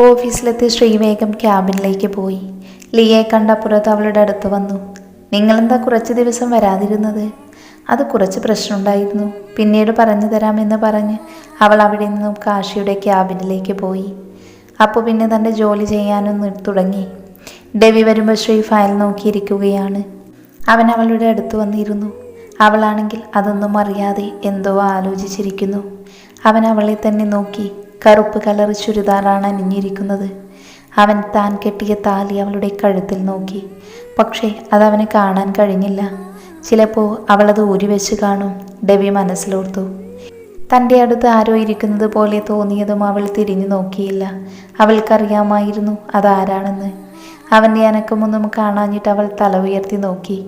ഓഫീസിലെത്തി ശ്രീവേഗം ക്യാബിനിലേക്ക് പോയി. ലിയെ കണ്ടപ്പുറത്ത് അവളുടെ അടുത്ത് വന്നു. നിങ്ങളെന്താ കുറച്ച് ദിവസം വരാതിരുന്നത്? അത് കുറച്ച് പ്രശ്നമുണ്ടായിരുന്നു. പിന്നീട് പറഞ്ഞു തരാമെന്ന് പറഞ്ഞ് അവൾ അവിടെ നിന്നും കാശിയുടെ ക്യാബിനിലേക്ക് പോയി. അപ്പോൾ പിന്നെ തന്റെ ജോലി ചെയ്യാനും തുടങ്ങി. ഡെവി വരുമ്പോൾ ശ്രീ ഫയൽ നോക്കിയിരിക്കുകയാണ്. അവൻ അവളുടെ അടുത്ത് വന്നിരുന്നു. അവളാണെങ്കിൽ അതൊന്നും അറിയാതെ എന്തോ ആലോചിച്ചിരിക്കുന്നു. അവൻ അവളെ തന്നെ നോക്കി. കറുപ്പ് കളർ ചുരിദാറാണ് അണിഞ്ഞിരിക്കുന്നത്. അവൻ താൻ കെട്ടിയ താലി അവളുടെ കഴുത്തിൽ നോക്കി. പക്ഷേ അതവന് കാണാൻ കഴിഞ്ഞില്ല. ചിലപ്പോൾ അവളത് ഊരി വെച്ച് കാണും ഡെവി മനസ്സിലോർത്തു. തന്റെ അടുത്ത് ആരോ ഇരിക്കുന്നത് പോലെ തോന്നിയതും അവൾ തിരിഞ്ഞു നോക്കിയില്ല. അവൾക്കറിയാമായിരുന്നു അതാരാണെന്ന്. അവന്റെ അനക്കമൊന്നും കാണാഞ്ഞിട്ട് അവൾ തല ഉയർത്തി നോക്കി.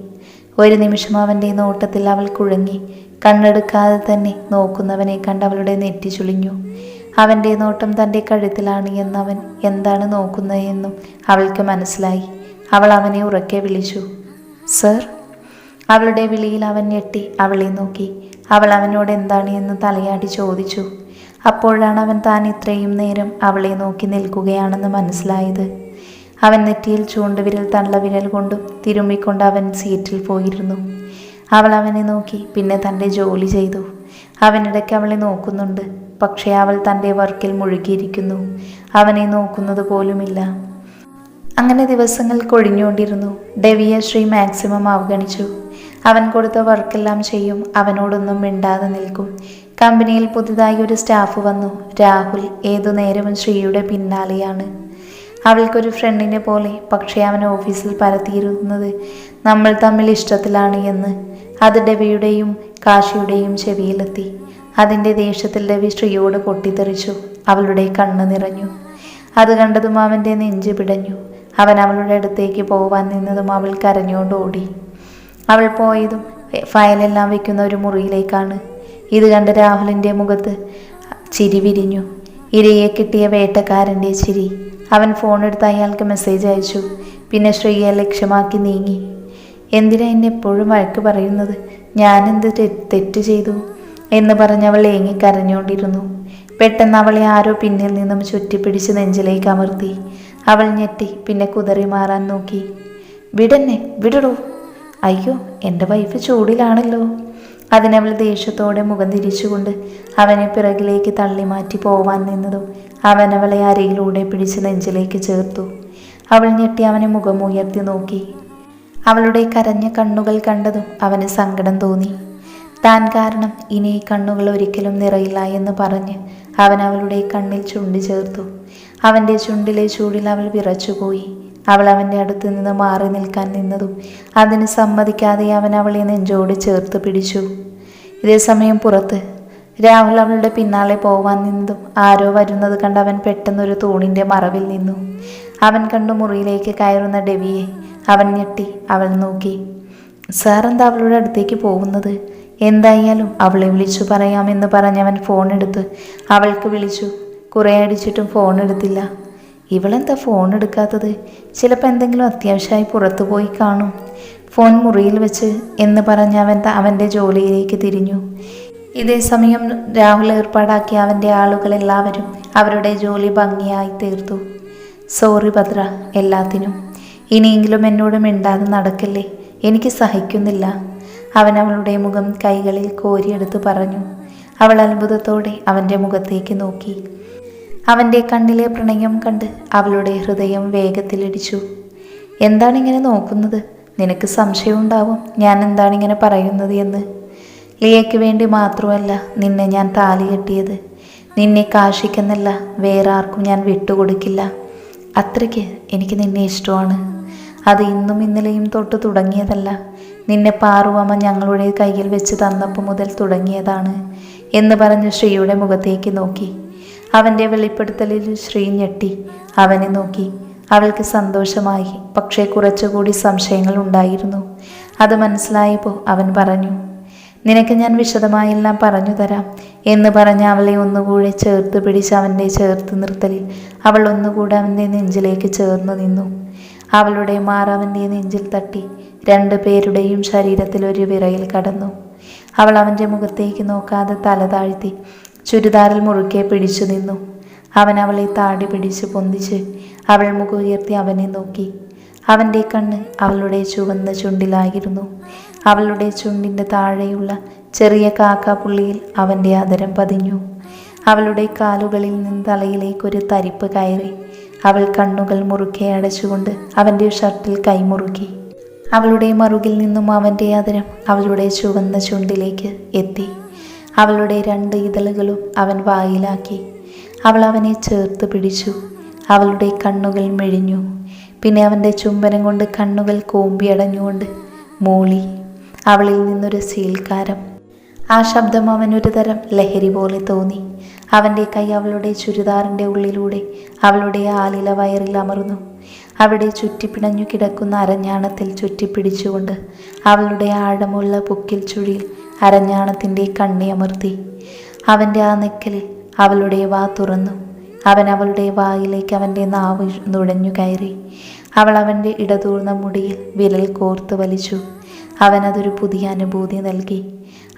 ഒരു നിമിഷം അവന്റെ നോട്ടത്തിൽ അവൾ കുഴങ്ങി. കണ്ണെടുക്കാതെ തന്നെ നോക്കുന്നവനെ കണ്ട് അവളുടെ നെറ്റി ചുളിഞ്ഞു. അവന്റെ നോട്ടം തന്റെ കഴുത്തിലാണ് എന്നവൻ എന്താണ് നോക്കുന്നതെന്നും അവൾക്ക് മനസ്സിലായി. അവൾ അവനെ ഉറക്കെ വിളിച്ചു. സർ? അവളുടെ വിളിയിൽ അവൻ ഞെട്ടി അവളെ നോക്കി. അവൾ അവനോട് എന്താണ് എന്ന് തലയാടി ചോദിച്ചു. അപ്പോഴാണ് അവൻ താൻ ഇത്രയും നേരം അവളെ നോക്കി നിൽക്കുകയാണെന്ന് മനസ്സിലായത്. അവൻ നെറ്റിയിൽ ചൂണ്ടുവിരൽ തള്ളവിരൽ കൊണ്ടും തിരുമ്മിക്കൊണ്ട് അവൻ സീറ്റിൽ പോയിരുന്നു. അവൾ അവനെ നോക്കി പിന്നെ തന്റെ ജോലി ചെയ്തു. അവനിടയ്ക്ക് അവളെ നോക്കുന്നുണ്ട്. പക്ഷേ അവൾ തന്റെ വർക്കിൽ മുഴുകിയിരിക്കുന്നു. അവനെ നോക്കുന്നത് പോലുമില്ല. അങ്ങനെ ദിവസങ്ങൾ കൊഴിഞ്ഞുകൊണ്ടിരുന്നു. ഡെവിയെ ശ്രീ മാക്സിമം അവഗണിച്ചു. അവൻ കൊടുത്ത വർക്കെല്ലാം ചെയ്യും. അവനോടൊന്നും മിണ്ടാതെ നിൽക്കും. കമ്പനിയിൽ പുതുതായി ഒരു സ്റ്റാഫ് വന്നു. രാഹുൽ ഏതു നേരവും ശ്രീയുടെ പിന്നാലെയാണ്. അവൾക്കൊരു ഫ്രണ്ടിനെ പോലെ. പക്ഷേ അവൻ ഓഫീസിൽ പരത്തിയിരുന്നത് നമ്മൾ തമ്മിൽ ഇഷ്ടത്തിലാണ് എന്ന്. അത് ഡെവിയുടെയും കാശിയുടെയും ചെവിയിലെത്തി. അതിന്റെ ദേഷ്യത്തിൽ രവി ശ്രീയോട് പൊട്ടിത്തെറിച്ചു. അവളുടെ കണ്ണ് നിറഞ്ഞു. അത് കണ്ടതും അവന്റെ നെഞ്ച് പിടഞ്ഞു. അവൻ അവളുടെ അടുത്തേക്ക് പോവാൻ നിന്നതും അവൾ കരഞ്ഞുകൊണ്ട് ഓടി. അവൾ പോയതും ഫയലെല്ലാം വെക്കുന്ന ഒരു മുറിയിലേക്കാണ്. ഇത് കണ്ട് രാഹുലിന്റെ മുഖത്ത് ചിരി വിരിഞ്ഞു. ഇരയെ കിട്ടിയ വേട്ടക്കാരന്റെ ചിരി. അവൻ ഫോൺ എടുത്ത് അയാൾക്ക് മെസ്സേജ് അയച്ചു. പിന്നെ ശ്രീയെ ലക്ഷ്യമാക്കി നീങ്ങി. എന്തിനാ എന്നെ എപ്പോഴും വഴക്ക് പറയുന്നത്? ഞാനെന്ത് തെറ്റ് ചെയ്തു? എന്ന് പറഞ്ഞ് അവൾ ഏങ്ങി കരഞ്ഞുകൊണ്ടിരുന്നു. പെട്ടെന്ന് അവളെ ആരോ പിന്നിൽ നിന്നും ചുറ്റിപ്പിടിച്ച് നെഞ്ചിലേക്ക് അമർത്തി. അവൾ ഞെട്ടി പിന്നെ കുതറി മാറാൻ നോക്കി. വിടന്നെ വിടടോ. അയ്യോ എന്റെ വൈഫ് ചൂടിലാണല്ലോ. അതിനവൾ ദേഷ്യത്തോടെ മുഖം തിരിച്ചുകൊണ്ട് അവനെ പിറകിലേക്ക് തള്ളി മാറ്റി പോവാൻ നിന്നതും അവൻ അവളെ അരയിലൂടെ പിടിച്ച് നെഞ്ചിലേക്ക് ചേർത്തു. അവൾ ഞെട്ടി അവനെ മുഖം ഉയർത്തി നോക്കി. അവളുടെ കരഞ്ഞ കണ്ണുകൾ കണ്ടതും അവന് സങ്കടം തോന്നി. താൻ കാരണം ഇനി കണ്ണുകൾ ഒരിക്കലും നിറയില്ല എന്ന് പറഞ്ഞ് അവൻ അവളുടെ കണ്ണിൽ ചുണ്ടി ചേർത്തു. അവന്റെ ചുണ്ടിലെ ചൂടിൽ അവൾ വിറച്ചുപോയി. അവൾ അവന്റെ അടുത്ത് നിന്ന് മാറി നിൽക്കാൻ നിന്നതും അതിന് സമ്മതിക്കാതെ അവൻ അവളെ നെഞ്ചോട് ചേർത്ത് പിടിച്ചു. ഇതേ സമയം പുറത്ത് രാഹുൽ അവളുടെ പിന്നാലെ പോവാൻ നിന്നതും ആരോ വരുന്നത് കണ്ട് അവൻ പെട്ടെന്നൊരു തൂണിന്റെ മറവിൽ നിന്നു. അവൻ കണ്ടു മുറിയിലേക്ക് കയറുന്ന ഡെവിയെ അവൻ ഞെട്ടി അവൾ നോക്കി. സാർ എന്താ അവളുടെ അടുത്തേക്ക് പോകുന്നത്? എന്തായാലും അവളെ വിളിച്ചു പറയാമെന്ന് പറഞ്ഞവൻ ഫോൺ എടുത്ത് അവൾക്ക് വിളിച്ചു. കുറേ അടിച്ചിട്ടും ഫോൺ എടുത്തില്ല. ഇവളെന്താ ഫോൺ എടുക്കാത്തത്? ചിലപ്പോൾ എന്തെങ്കിലും അത്യാവശ്യമായി പുറത്തു പോയി കാണും. ഫോൺ മുറിയിൽ വെച്ച് എന്ന് പറഞ്ഞ് അവൻ അവന്റെ ജോലിയിലേക്ക് തിരിഞ്ഞു. ഇതേ സമയം രാഹുൽ ഏർപ്പാടാക്കിയ അവന്റെ ആളുകളെല്ലാവരും അവരുടെ ജോലി ഭംഗിയായി തീർത്തു. സോറി ഭദ്ര എല്ലാത്തിനും. ഇനിയെങ്കിലും എന്നോട് മിണ്ടാതെ നടക്കല്ലേ? എനിക്ക് സഹിക്കുന്നില്ല. അവൻ അവളുടെ മുഖം കൈകളിൽ കോരിയെടുത്ത് പറഞ്ഞു. അവൾ അത്ഭുതത്തോടെ അവന്റെ മുഖത്തേക്ക് നോക്കി. അവന്റെ കണ്ണിലെ പ്രണയം കണ്ട് അവളുടെ ഹൃദയം വേഗത്തിലിടിച്ചു. എന്താണ് ഇങ്ങനെ നോക്കുന്നത്? നിനക്ക് സംശയമുണ്ടാവും. ഞാൻ എന്താണ് ഇങ്ങനെ പറയുന്നത് എന്ന്. ലിയയ്ക്ക് വേണ്ടി മാത്രമല്ല നിന്നെ ഞാൻ താലി കെട്ടിയത്. നിന്നെ കാശിക്കെന്നല്ല വേറെ ആർക്കും ഞാൻ വിട്ടുകൊടുക്കില്ല. അത്രയ്ക്ക് എനിക്ക് നിന്നെ ഇഷ്ടമാണ്. അത് ഇന്നും ഇന്നലെയും തൊട്ട് തുടങ്ങിയതല്ല. നിന്നെ പാറുവമ്മ ഞങ്ങളുടെ കയ്യിൽ വെച്ച് തന്നപ്പോൾ മുതൽ തുടങ്ങിയതാണ് എന്ന് പറഞ്ഞ് ശ്രീയുടെ മുഖത്തേക്ക് നോക്കി. അവന്റെ വെളിപ്പെടുത്തലിൽ ശ്രീ ഞെട്ടി. അവനെ നോക്കി. അവൾക്ക് സന്തോഷമായി. പക്ഷേ കുറച്ചുകൂടി സംശയങ്ങൾ ഉണ്ടായിരുന്നു. അത് മനസ്സിലായപ്പോൾ അവൻ പറഞ്ഞു നിനക്ക് ഞാൻ വിശദമായെല്ലാം പറഞ്ഞു തരാം എന്ന് പറഞ്ഞ് അവളെ ഒന്നുകൂടെ ചേർത്ത് പിടിച്ച് അവന്റെ ചേർത്ത് നിർത്തലിൽ അവൾ ഒന്നുകൂടെ അവന്റെ നെഞ്ചിലേക്ക് ചേർന്ന് നിന്നു. അവളുടെ മാറവന്റെ നെഞ്ചിൽ തട്ടി രണ്ടു പേരുടെയും ശരീരത്തിൽ ഒരു വിറയിൽ കടന്നു. അവൾ അവന്റെ മുഖത്തേക്ക് നോക്കാതെ തല താഴ്ത്തി ചുരിദാറിൽ മുറുക്കെ പിടിച്ചു നിന്നു. അവൻ അവളെ താടി പിടിച്ച് പൊന്തിച്ച് അവൾ മുഖമുയർത്തി അവനെ നോക്കി. അവന്റെ കണ്ണ് അവളുടെ ചുവന്ന ചുണ്ടിലായിരുന്നു. അവളുടെ ചുണ്ടിന്റെ താഴെയുള്ള ചെറിയ കാക്കാപ്പുള്ളിയിൽ അവന്റെ ആദരം പതിഞ്ഞു. അവളുടെ കാലുകളിൽ നിന്ന് തലയിലേക്കൊരു തരിപ്പ് കയറി അവൾ കണ്ണുകൾ മുറുക്കെ അടച്ചുകൊണ്ട് അവന്റെ ഷർട്ടിൽ കൈമുറുക്കി. അവളുടെ മറുകിൽ നിന്നും അവന്റെ അതിരം അവളുടെ ചുവന്ന ചുണ്ടിലേക്ക് എത്തി. അവളുടെ രണ്ട് ഇതളുകളും അവൻ വായിലാക്കി. അവൾ അവനെ ചേർത്ത് പിടിച്ചു. അവളുടെ കണ്ണുകൾ മെഴിഞ്ഞു. പിന്നെ അവന്റെ ചുംബനം കൊണ്ട് കണ്ണുകൾ കോമ്പിയടഞ്ഞുകൊണ്ട് മൂളി. അവളിൽ നിന്നൊരു സീൽക്കാരം. ആ ശബ്ദം അവനൊരു തരം ലഹരി പോലെ തോന്നി. അവന്റെ കൈ അവളുടെ ചുരിദാറിന്റെ ഉള്ളിലൂടെ അവളുടെ ആലില വയറിൽ അമർന്നു അവിടെ ചുറ്റിപ്പിണഞ്ഞു കിടക്കുന്ന അരഞ്ഞാണത്തിൽ ചുറ്റിപ്പിടിച്ചുകൊണ്ട് അവളുടെ ആഴമുള്ള പൊക്കിൽ ചുഴിയിൽ അരഞ്ഞാണത്തിന്റെ കണ്ണി അമർത്തി. അവന്റെ ആ നിക്കലിൽ അവളുടെ വാ തുറന്നു. അവൻ അവളുടെ വായിലേക്ക് അവന്റെ നാവ് നുഴഞ്ഞു കയറി. അവൾ അവന്റെ ഇടതൂർന്ന മുടിയിൽ വിരൽ കോർത്ത് വലിച്ചു. അവനതൊരു പുതിയ അനുഭൂതി നൽകി.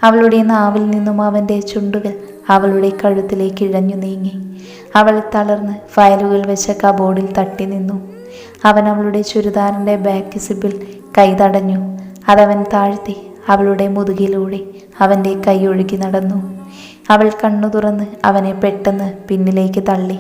അവളുടെ നാവിൽ നിന്നും അവന്റെ ചുണ്ടുകൾ അവളുടെ കഴുത്തിലേക്ക് ഇഴഞ്ഞു നീങ്ങി. അവൾ തളർന്ന് ഫയലുകൾ വെച്ച കബോർഡിൽ തട്ടി നിന്നു. അവൻ അവളുടെ ചുരിദാറിന്റെ ബാക്ക് സിബിൽ കൈ തടഞ്ഞു. അതവൻ താഴ്ത്തി അവളുടെ മുതുകിലൂടെ അവന്റെ കൈ ഒഴുകി നടന്നു. അവൾ കണ്ണു തുറന്ന് അവനെ പെട്ടെന്ന് പിന്നിലേക്ക് തള്ളി.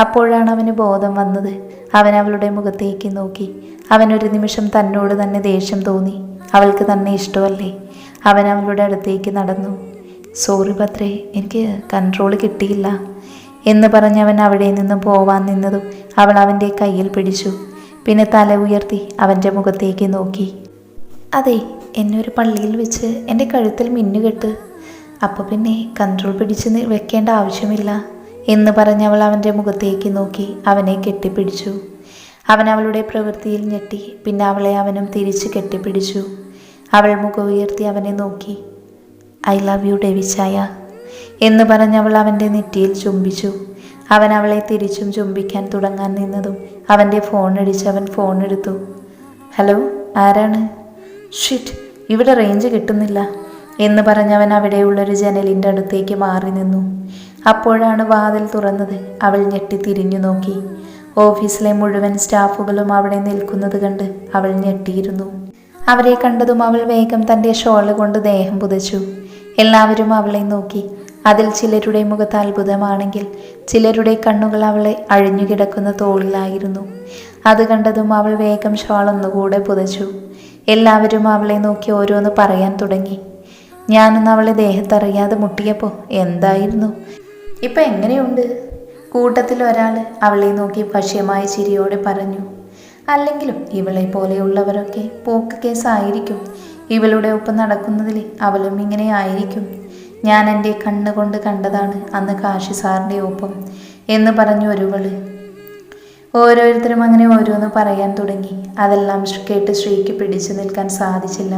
അപ്പോഴാണ് അവന് ബോധം വന്നത്. അവൻ അവളുടെ മുഖത്തേക്ക് നോക്കി. അവൻ ഒരു നിമിഷം തന്നോട് തന്നെ ദേഷ്യം തോന്നി. അവൾക്ക് തന്നെ ഇഷ്ടമല്ലേ? അവൻ അവളുടെ അടുത്തേക്ക് നടന്നു. സോറി ഭദ്രേ എനിക്ക് കൺട്രോൾ കിട്ടിയില്ല. എന്ന് പറഞ്ഞ് അവൻ അവിടെ നിന്ന് പോവാൻ നിന്നതും അവൾ അവന്റെ കയ്യിൽ പിടിച്ചു. പിന്നെ തല ഉയർത്തി അവന്റെ മുഖത്തേക്ക് നോക്കി. അതെ എന്നെ ഒരു പള്ളിയിൽ വെച്ച് എന്റെ കഴുത്തിൽ മിന്നുകെട്ട് അപ്പോൾ പിന്നെ കൺട്രോൾ പിടിച്ച് വെക്കേണ്ട ആവശ്യമില്ല എന്ന് പറഞ്ഞ് അവൾ അവന്റെ മുഖത്തേക്ക് നോക്കി അവനെ കെട്ടിപ്പിടിച്ചു. അവൻ അവളുടെ പ്രവൃത്തിയിൽ ഞെട്ടി പിന്നെ അവളെ അവനും തിരിച്ച് കെട്ടിപ്പിടിച്ചു. അവൾ മുഖം ഉയർത്തി അവനെ നോക്കി. ഐ ലവ് യു ഡെവിച്ചായ എന്ന് പറഞ്ഞവൾ അവന്റെ നെറ്റിയിൽ ചുംബിച്ചു. അവൻ അവളെ തിരിച്ചും ചുംബിക്കാൻ തുടങ്ങാൻ നിന്നതും അവന്റെ ഫോൺ അടിച്ച് അവൻ ഫോൺ എടുത്തു. ഹലോ ആരാണ്? ഷിറ്റ് ഇവിടെ റേഞ്ച് കിട്ടുന്നില്ല എന്ന് പറഞ്ഞവൻ അവിടെയുള്ളൊരു ജനലിന്റെ അടുത്തേക്ക് മാറി നിന്നു. അപ്പോഴാണ് വാതിൽ തുറന്നത്. അവൾ ഞെട്ടി തിരിഞ്ഞു നോക്കി. ഓഫീസിലെ മുഴുവൻ സ്റ്റാഫുകളും അവിടെ നിൽക്കുന്നത് കണ്ട് അവൾ ഞെട്ടിയിരുന്നു. അവരെ കണ്ടതും അവൾ വേഗം തന്റെ ഷോൾ കൊണ്ട് ദേഹം പുതച്ചു. എല്ലാവരും അവളെ നോക്കി. അതിൽ ചിലരുടെ മുഖത്ത് അത്ഭുതമാണെങ്കിൽ ചിലരുടെ കണ്ണുകൾ അവളെ അഴിഞ്ഞുകിടക്കുന്ന തോളിലായിരുന്നു. അത് കണ്ടതും അവൾ വേഗം ഷാൾ ഒന്നുകൂടെ പുതച്ചു. എല്ലാവരും അവളെ നോക്കി ഓരോന്ന് പറയാൻ തുടങ്ങി. ഞാനൊന്ന് അവളെ ദേഹത്തറിയാതെ മുട്ടിയപ്പോൾ എന്തായിരുന്നു? ഇപ്പം എങ്ങനെയുണ്ട്? കൂട്ടത്തിൽ ഒരാൾ അവളെ നോക്കി ഭക്ഷ്യമായ ചിരിയോടെ പറഞ്ഞു. അല്ലെങ്കിലും ഇവളെ പോലെയുള്ളവരൊക്കെ പോക്ക് കേസായിരിക്കും. ഇവളുടെ ഒപ്പം നടക്കുന്നതിൽ അവളും ഇങ്ങനെ ആയിരിക്കും. ഞാൻ എന്റെ കണ്ണുകൊണ്ട് കണ്ടതാണ് അന്ന് കാശി സാറിന്റെ ഒപ്പം എന്ന് പറഞ്ഞു ഒരുവൾ. ഓരോരുത്തരും അങ്ങനെ ഓരോന്ന് പറയാൻ തുടങ്ങി. അതെല്ലാം കേട്ട് ശ്രീക്ക് പിടിച്ചു നിൽക്കാൻ സാധിച്ചില്ല.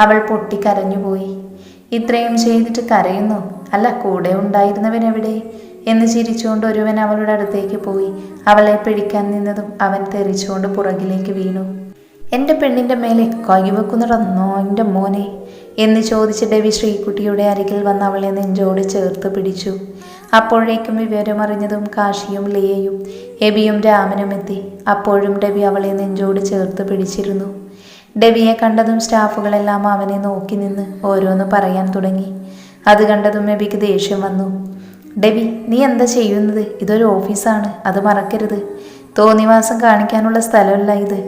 അവൾ പൊട്ടിക്കരഞ്ഞുപോയി ഇത്രയും ചെയ്തിട്ട് കരയുന്നു? അല്ല കൂടെ ഉണ്ടായിരുന്നവൻ എവിടെ എന്ന് ചിരിച്ചുകൊണ്ട് ഒരുവൻ അവളുടെ അടുത്തേക്ക് പോയി. അവളെ പിടിക്കാൻ നിന്നതും അവൻ തെറിച്ചുകൊണ്ട് പുറകിലേക്ക് വീണു. എന്റെ പെണ്ണിന്റെ മേലെ കൈവെക്കുന്നിടന്നോ എന്റെ മോനെ? എന്ന് ചോദിച്ച് ഡെവി ശ്രീകുട്ടിയുടെ അരികിൽ വന്ന് അവളെ നെഞ്ചോട് ചേർത്ത് പിടിച്ചു. അപ്പോഴേക്കും വിവരമറിഞ്ഞതും കാശിയും ലിയയും എബിയും രാമനും എത്തി. അപ്പോഴും ഡെവി അവളെ നെഞ്ചോട് ചേർത്ത് പിടിച്ചിരുന്നു. ഡെവിയെ കണ്ടതും സ്റ്റാഫുകളെല്ലാം അവനെ നോക്കി നിന്ന് ഓരോന്ന് പറയാൻ തുടങ്ങി. അത് കണ്ടതും എബിക്ക് ദേഷ്യം വന്നു. ഡവി നീ എന്താ ചെയ്യുന്നത്? ഇതൊരു ഓഫീസാണ് അത് മറക്കരുത്. തോന്നിവാസം കാണിക്കാനുള്ള സ്ഥലമല്ല ഇത്.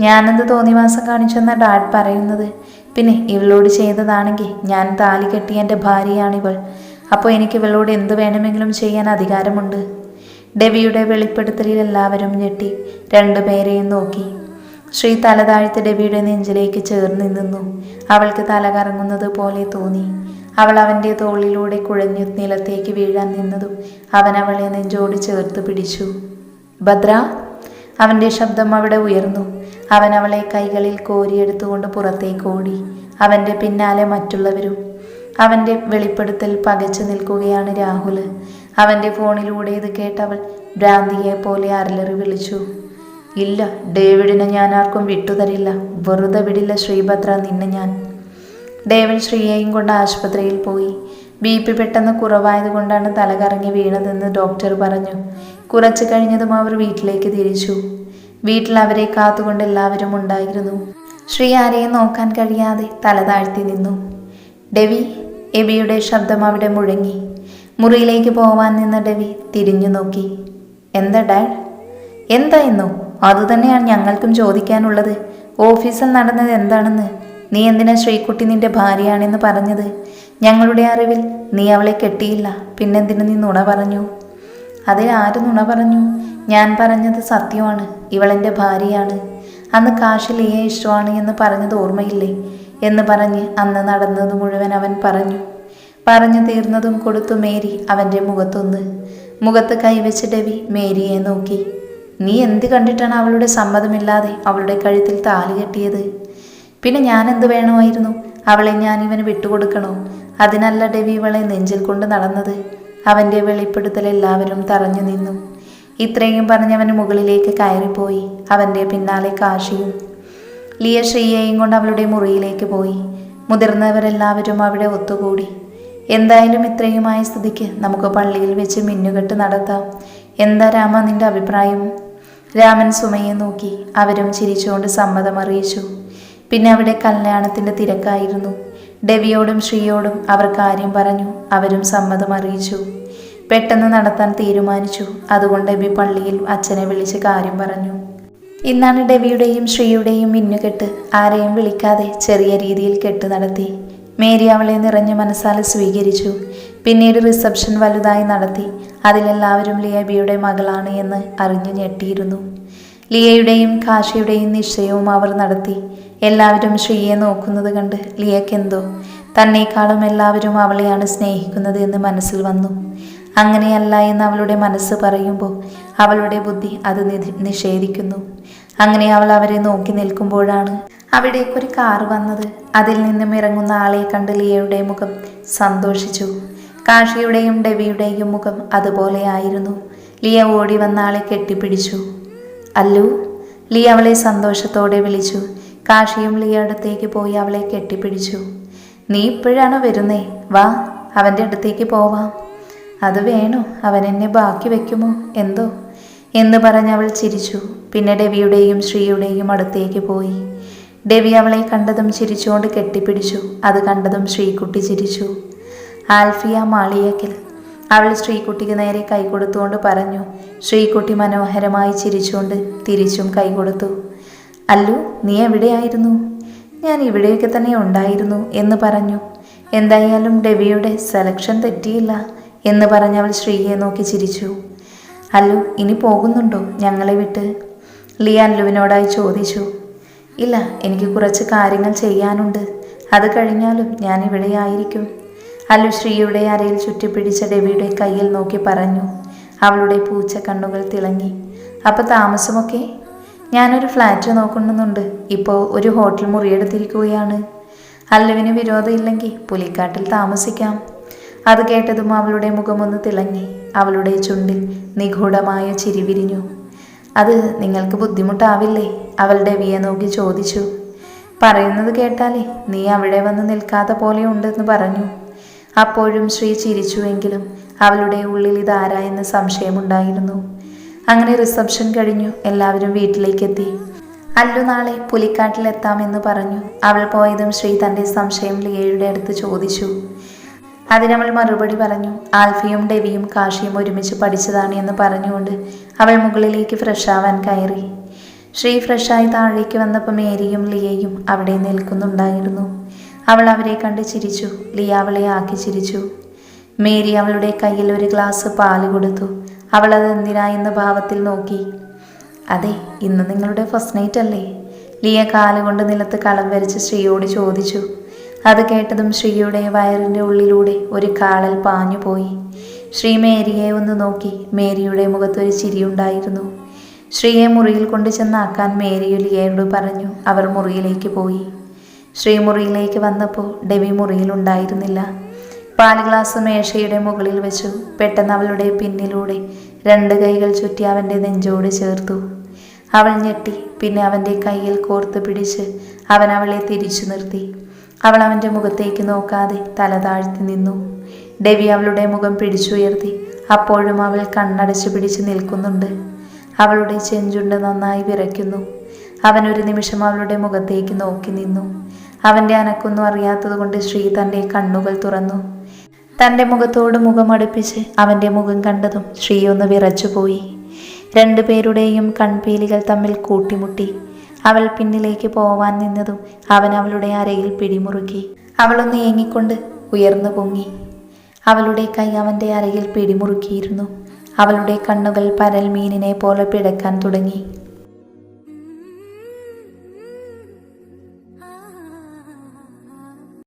ഞാനെന്ത് തോന്നിവാസം കാണിച്ചെന്ന ഡാഡ് പറയുന്നത്? പിന്നെ ഇവളോട് ചെയ്തതാണെങ്കിൽ ഞാൻ താലി കെട്ടിയ എന്റെ ഭാര്യയാണിവൾ. അപ്പോൾ എനിക്ക് ഇവളോട് എന്ത് വേണമെങ്കിലും ചെയ്യാൻ അധികാരമുണ്ട്? ഡെബിയുടെ വെളിപ്പെടുത്തലിൽ എല്ലാവരും ഞെട്ടി രണ്ടുപേരെയും നോക്കി. ശ്രീ തല താഴ്ത്തി നെഞ്ചിലേക്ക് ചേർന്ന് നിന്നു. അവൾക്ക് തല കറങ്ങുന്നത് പോലെ തോന്നി. അവൾ അവന്റെ തോളിലൂടെ കുഴഞ്ഞു നിലത്തേക്ക് വീഴാൻ നിന്നതും അവൻ അവളെ നെഞ്ചോട് ചേർത്ത് പിടിച്ചു. ഭദ്ര അവന്റെ ശബ്ദം അവിടെ ഉയർന്നു. അവൻ അവളെ കൈകളിൽ കോരിയെടുത്തുകൊണ്ട് പുറത്തേക്ക് ഓടി. അവന്റെ പിന്നാലെ മറ്റുള്ളവരും. അവന്റെ വെളിപ്പെടുത്തൽ പകച്ചു നിൽക്കുകയാണ് രാഹുൽ അവന്റെ ഫോണിലൂടെ ഇത് കേട്ടവൾ ഭ്രാന്തിയെ പോലെ അരലറി വിളിച്ചു. ഇല്ല ഡേവിഡിനെ ഞാൻ ആർക്കും വിട്ടുതരില്ല. വെറുതെ വിടില്ല ശ്രീഭദ്ര നിന്നെ ഞാൻ. ഡേവിഡ് ശ്രീയെയും കൊണ്ട് ആശുപത്രിയിൽ പോയി. ബി പി പെട്ടെന്ന് കുറവായതുകൊണ്ടാണ് തലകറങ്ങി വീണതെന്ന് ഡോക്ടർ പറഞ്ഞു. കുറച്ച് കഴിഞ്ഞതും അവർ വീട്ടിലേക്ക് തിരിച്ചു. വീട്ടിൽ അവരെ കാത്തുകൊണ്ട് എല്ലാവരും ഉണ്ടായിരുന്നു. ശ്രീ ആരെയും നോക്കാൻ കഴിയാതെ തല താഴ്ത്തി നിന്നു. ഡെവി എബിയുടെ ശബ്ദം അവിടെ മുഴങ്ങി. മുറിയിലേക്ക് പോവാൻ നിന്ന ഡെവി തിരിഞ്ഞു നോക്കി. എന്താ ഡാഡ് എന്തായെന്നോ അതുതന്നെയാണ് ഞങ്ങൾക്കും ചോദിക്കാനുള്ളത്. ഓഫീസിൽ നടന്നത് എന്താണെന്ന്? നീ എന്തിനാ ശ്രീക്കുട്ടി നിന്റെ ഭാര്യയാണെന്ന് പറഞ്ഞത്? ഞങ്ങളുടെ അറിവിൽ നീ അവളെ കെട്ടിയില്ല. പിന്നെന്തിനു നീ നുണ പറഞ്ഞു? അതിൽ ആര് നുണ പറഞ്ഞു? ഞാൻ പറഞ്ഞത് സത്യമാണ്. ഇവളെന്റെ ഭാര്യയാണ്. അന്ന് കാശിൽ ലിയെ ഇഷ്ടമാണ് എന്ന് പറഞ്ഞത് ഓർമ്മയില്ലേ? എന്ന് പറഞ്ഞ് അന്ന് നടന്നത് മുഴുവൻ അവൻ പറഞ്ഞു. പറഞ്ഞു തീർന്നതും കൊടുത്തു മേരി അവന്റെ മുഖത്തൊന്ന്. മുഖത്ത് കൈവച്ച് ഡെവി മേരിയെ നോക്കി. നീ എന്ത് കണ്ടിട്ടാണ് അവളുടെ സമ്മതമില്ലാതെ അവളുടെ കഴുത്തിൽ താലി കെട്ടിയത്? പിന്നെ ഞാൻ എന്ത് വേണമായിരുന്നു? അവളെ ഞാൻ ഇവന് വിട്ടുകൊടുക്കണോ? അതിനല്ല ഡെവി ഇവളെ നെഞ്ചിൽ കൊണ്ട് നടന്നത്. അവന്റെ വെളിപ്പെടുത്തൽ എല്ലാവരും തറഞ്ഞു നിന്നു. ഇത്രയും പറഞ്ഞവൻ മുകളിലേക്ക് കയറിപ്പോയി. അവന്റെ പിന്നാലെ കാശിയും ലിയ ശ്രീയെയും കൊണ്ട് അവളുടെ മുറിയിലേക്ക് പോയി. മുതിർന്നവരെല്ലാവരും അവിടെ ഒത്തുകൂടി. എന്തായാലും ഇത്രയുമായ സ്ഥിതിക്ക് നമുക്ക് പള്ളിയിൽ വെച്ച് മിന്നുകെട്ട് നടത്താം. എന്താ രാമ നിന്റെ അഭിപ്രായം? രാമൻ സുമയെ നോക്കി അവരും ചിരിച്ചുകൊണ്ട് സമ്മതം അറിയിച്ചു പിന്നെ അവിടെ കല്യാണത്തിന്റെ തിരക്കായിരുന്നു. ഡെവിയോടും ശ്രീയോടും അവർ കാര്യം പറഞ്ഞു. അവരും സമ്മതം അറിയിച്ചു പെട്ടെന്ന് നടത്താൻ തീരുമാനിച്ചു. അതുകൊണ്ട് ഡെബി പള്ളിയിൽ അച്ഛനെ വിളിച്ച് കാര്യം പറഞ്ഞു. ഇന്നാണ് ഡെബിയുടെയും ശ്രീയുടെയും മിന്നുകെട്ട്. ആരെയും വിളിക്കാതെ ചെറിയ രീതിയിൽ കെട്ട് നടത്തി. മേരി അവളെ നിറഞ്ഞ മനസ്സാലെ സ്വീകരിച്ചു. പിന്നീട് റിസപ്ഷൻ വലുതായി നടത്തി. അതിലെല്ലാവരും ലിയബിയുടെ മകളാണ് എന്ന് അറിഞ്ഞു ഞെട്ടിയിരുന്നു. ലിയയുടെയും കാശിയുടെയും നിശ്ചയവും അവർ നടത്തി. എല്ലാവരും ശ്രീയെ നോക്കുന്നത് കണ്ട് ലിയക്കെന്തോ തന്നേക്കാളും എല്ലാവരും അവളെയാണ് സ്നേഹിക്കുന്നത് എന്ന് മനസ്സിൽ വന്നു. അങ്ങനെയല്ല എന്ന് അവളുടെ മനസ്സ് പറയുമ്പോൾ അവളുടെ ബുദ്ധി അത് നിഷേധിക്കുന്നു. അങ്ങനെ അവൾ അവരെ നോക്കി നിൽക്കുമ്പോഴാണ് അവിടേക്കൊരു കാർ വന്നത്. അതിൽ നിന്നും ഇറങ്ങുന്ന ആളെ കണ്ട് ലിയയുടെ മുഖം സന്തോഷിച്ചു. കാഷിയുടെയും ഡെവിയുടെയും മുഖം അതുപോലെ ആയിരുന്നു. ലിയ ഓടി വന്ന ആളെ കെട്ടിപ്പിടിച്ചു. അല്ലു ലിയ അവളെ സന്തോഷത്തോടെ വിളിച്ചു. കാഷിയും ലിയ അടുത്തേക്ക് പോയി അവളെ കെട്ടിപ്പിടിച്ചു. നീ ഇപ്പോഴാണോ വരുന്നേ? വാ അവന്റെ അടുത്തേക്ക് പോവാം. അത് വേണോ? അവൻ എന്നെ ബാക്കി വെക്കുമോ? എന്തോ? എന്ന് പറഞ്ഞ് അവൾ ചിരിച്ചു. പിന്നെ ഡെവിയുടെയും ശ്രീയുടെയും അടുത്തേക്ക് പോയി. ഡെവി അവളെ കണ്ടതും ചിരിച്ചുകൊണ്ട് കെട്ടിപ്പിടിച്ചു. അത് കണ്ടതും ശ്രീകുട്ടി ചിരിച്ചു. ആൽഫിയ മാളിയക്കൽ. അവൾ ശ്രീകുട്ടിക്ക് നേരെ കൈകൊടുത്തുകൊണ്ട് പറഞ്ഞു. ശ്രീകുട്ടി മനോഹരമായി ചിരിച്ചുകൊണ്ട് തിരിച്ചും കൈകൊടുത്തു അല്ലു നീ എവിടെയായിരുന്നു? ഞാൻ ഇവിടെയൊക്കെ തന്നെ ഉണ്ടായിരുന്നു എന്ന് പറഞ്ഞു. എന്തായാലും ഡെവിയുടെ സെലക്ഷൻ തെറ്റിയില്ല. എന്ന് പറഞ്ഞവൾ ശ്രീയെ നോക്കി ചിരിച്ചു. അല്ലു ഇനി പോകുന്നുണ്ടോ? ഞങ്ങളെ വിട്ട്. ലിയ അല്ലുവിനോടായി ചോദിച്ചു. ഇല്ല എനിക്ക് കുറച്ച് കാര്യങ്ങൾ ചെയ്യാനുണ്ട്. അത് കഴിഞ്ഞാലും ഞാൻ ഇവിടെയായിരിക്കും അല്ലു ശ്രീയുടെ അരയിൽ ചുറ്റിപ്പിടിച്ച ഡെവിയുടെ കയ്യിൽ നോക്കി പറഞ്ഞു. അവളുടെ പൂച്ച കണ്ണുകൾ തിളങ്ങി. അപ്പോൾ താമസമൊക്കെ? ഞാനൊരു ഫ്ലാറ്റ് നോക്കുന്നുണ്ട് ഇപ്പോൾ ഒരു ഹോട്ടൽ മുറിയെടുത്തിരിക്കുകയാണ്. അല്ലുവിന് വിരോധമില്ലെങ്കിൽ പുലിക്കാട്ടിൽ താമസിക്കാം. അത് കേട്ടതും അവളുടെ മുഖമൊന്ന് തിളങ്ങി അവളുടെ ചുണ്ടിൽ നിഗൂഢമായ ചിരി വിരിഞ്ഞു. അത് നിങ്ങൾക്ക് ബുദ്ധിമുട്ടാവില്ലേ? അവളുടെ വിയ നോക്കി ചോദിച്ചു. പറയുന്നത് കേട്ടാലേ നീ അവിടെ വന്ന് നിൽക്കാത്ത പോലെ ഉണ്ടെന്ന് പറഞ്ഞു. അപ്പോഴും ശ്രീ ചിരിച്ചുവെങ്കിലും അവളുടെ ഉള്ളിൽ ഇതാരായെന്ന് സംശയമുണ്ടായിരുന്നു. അങ്ങനെ റിസപ്ഷൻ കഴിഞ്ഞു എല്ലാവരും വീട്ടിലേക്കെത്തി. അല്ലു നാളെ പുലിക്കാട്ടിലെത്താമെന്ന് പറഞ്ഞു. അവൾ പോയതും ശ്രീ തന്റെ സംശയം ലിയയുടെ അടുത്ത് ചോദിച്ചു. അതിനവൾ മറുപടി പറഞ്ഞു ആൽഫിയും ഡെവിയും കാഷിയും ഒരുമിച്ച് പഠിച്ചതാണ് എന്ന് പറഞ്ഞുകൊണ്ട് അവൾ മുകളിലേക്ക് ഫ്രഷാവാൻ കയറി. ശ്രീ ഫ്രഷായി താഴേക്ക് വന്നപ്പോൾ മേരിയും ലിയയും അവിടെ നിൽക്കുന്നുണ്ടായിരുന്നു. അവൾ അവരെ കണ്ട് ചിരിച്ചു ലിയ അവളെ ആക്കി ചിരിച്ചു. മേരി അവളുടെ കയ്യിൽ ഒരു ഗ്ലാസ് പാൽ കൊടുത്തു. അവൾ അത് എന്തിനാ എന്ന ഭാവത്തിൽ നോക്കി. അതെ ഇന്ന് നിങ്ങളുടെ ഫസ്റ്റ് നൈറ്റ് അല്ലേ? ലിയ കാലുകൊണ്ട് നിലത്ത് കളം വരച്ച് ശ്രീയോട് ചോദിച്ചു. അത് കേട്ടതും ശ്രീയുടെ വയറിന്റെ ഉള്ളിലൂടെ ഒരു കാളൽ പാഞ്ഞുപോയി ശ്രീ മേരിയെ ഒന്ന് നോക്കി മേരിയുടെ മുഖത്തൊരു ചിരിയുണ്ടായിരുന്നു. ശ്രീയെ മുറിയിൽ കൊണ്ടു ചെന്നാക്കാൻ മേരിയു ലിയയോട് പറഞ്ഞു അവർ മുറിയിലേക്ക് പോയി. ശ്രീ മുറിയിലേക്ക് വന്നപ്പോൾ ഡെവി മുറിയിലുണ്ടായിരുന്നില്ല പാൽ ഗ്ലാസ് മേശയുടെ മുകളിൽ വെച്ചു. പെട്ടെന്ന് അവളുടെ പിന്നിലൂടെ രണ്ട് കൈകൾ ചുറ്റി അവന്റെ നെഞ്ചോട് ചേർത്തു. അവൾ ഞെട്ടി പിന്നെ അവന്റെ കയ്യിൽ കോർത്ത് പിടിച്ച് അവൻ അവളെ തിരിച്ചു നിർത്തി. അവൾ അവന്റെ മുഖത്തേക്ക് നോക്കാതെ തല താഴ്ത്തി നിന്നു. ഡെവി അവളുടെ മുഖം പിടിച്ചുയർത്തി. അപ്പോഴും അവൾ കണ്ണടച്ചു പിടിച്ച് നിൽക്കുന്നുണ്ട്. അവളുടെ ചെഞ്ചുണ്ട് നന്നായി വിറയ്ക്കുന്നു. അവൻ ഒരു നിമിഷം അവളുടെ മുഖത്തേക്ക് നോക്കി നിന്നു. അവന്റെ അനക്കൊന്നും അറിയാത്തതുകൊണ്ട് ശ്രീ തന്റെ കണ്ണുകൾ തുറന്നു. തന്റെ മുഖത്തോട് മുഖം അടുപ്പിച്ച് അവന്റെ മുഖം കണ്ടതും ശ്രീ ഒന്ന് വിറച്ചുപോയി. രണ്ടുപേരുടെയും കൺപീലികൾ തമ്മിൽ കൂട്ടിമുട്ടി. അവൾ പിന്നിലേക്ക് പോവാൻ നിന്നതും അവൻ അവളുടെ അരയിൽ പിടിമുറുക്കി. അവളൊന്ന് ഏങ്ങിക്കൊണ്ട് ഉയർന്നു പൊങ്ങി. അവളുടെ കൈ അവന്റെ അരയിൽ പിടിമുറുക്കിയിരുന്നു. അവളുടെ കണ്ണുകൾ പരൽ മീനിനെ പോലെ പിടക്കാൻ തുടങ്ങി.